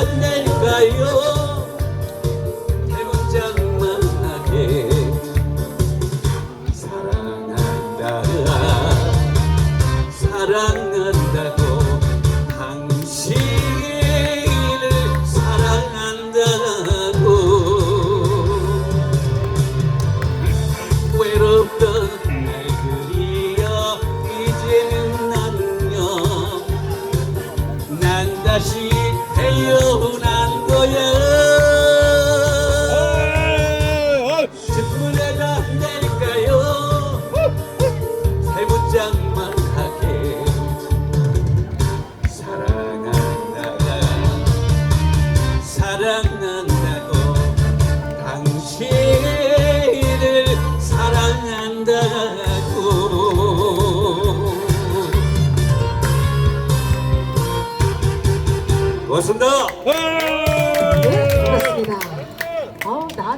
만날까요? 대문장 만나게 사랑한다. 사랑한다고 당신을 사랑한다고. 외롭던 날 그리워 이제는 나는요 난 다시 세 문장만 하게 사랑한다 사랑한다고 당신을 사랑한다고 고맙습니다 네, 고맙습니다.